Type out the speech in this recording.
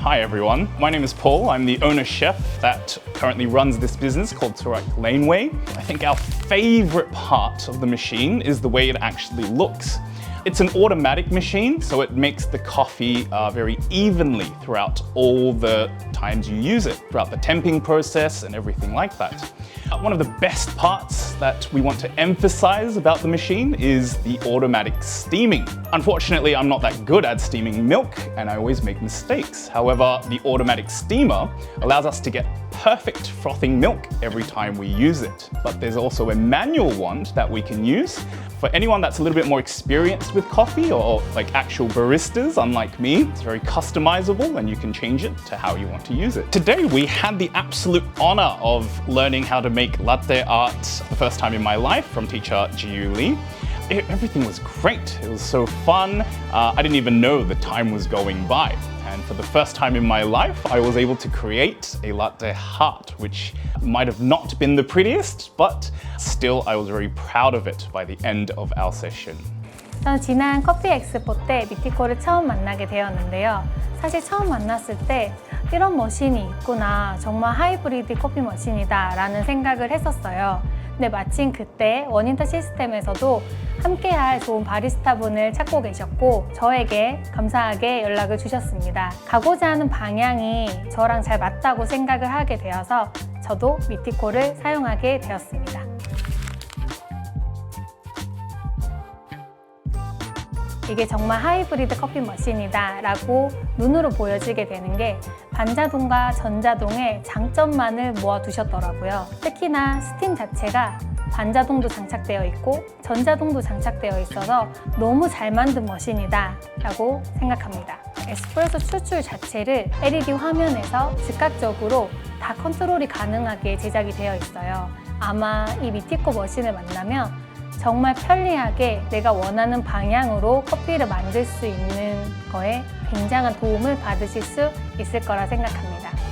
Hi everyone, my name is Paul. I'm the owner chef that currently runs this business called Turek Laneway. I think our favorite part of the machine is the way it actually looks. It's an automatic machine, so it makes the coffee uh, very evenly throughout all the times you use it, throughout the temping process and everything like that. Uh, One of the best parts that we want to emphasize about the machine is the automatic steaming. Unfortunately, I'm not that good at steaming milk and I always make mistakes. However, the automatic steamer allows us to get perfect frothing milk every time we use it. But there's also a manual wand that we can use for anyone that's a little bit more experienced with coffee or like actual baristas, unlike me. It's very customizable and you can change it to how you want to use it. Today we had the absolute honor of learning how to make latte art the first time in my life from teacher Jiu Lee. It- everything was great. It was so fun. Uh, I didn't even know the time was going by. For the first time in my life, I was able to create a latte heart, which might have not been the prettiest, but still I was very proud of it by the end of our session. 저는 지난 커피 엑스포 때 미티코를 처음 만나게 되었는데요. 사실 처음 만났을 때 이런 머신이 있구나. 정말 하이브리드 커피 머신이다. 라는 생각을 했었어요. 근데 마침 그때 원인터 시스템에서도 함께할 좋은 바리스타 분을 찾고 계셨고 저에게 감사하게 연락을 주셨습니다. 가고자 하는 방향이 저랑 잘 맞다고 생각을 하게 되어서 저도 미티코를 사용하게 되었습니다. 이게 정말 하이브리드 커피 머신이다 라고 눈으로 보여지게 되는 게 반자동과 전자동의 장점만을 모아 두셨더라고요. 특히나 스팀 자체가 반자동도 장착되어 있고 전자동도 장착되어 있어서 너무 잘 만든 머신이다 라고 생각합니다. 에스프레소 추출 자체를 LED 화면에서 즉각적으로 다 컨트롤이 가능하게 제작이 되어 있어요. 아마 이 미티코 머신을 만나면 정말 편리하게 내가 원하는 방향으로 커피를 만들 수 있는 거에 굉장한 도움을 받으실 수 있을 거라 생각합니다.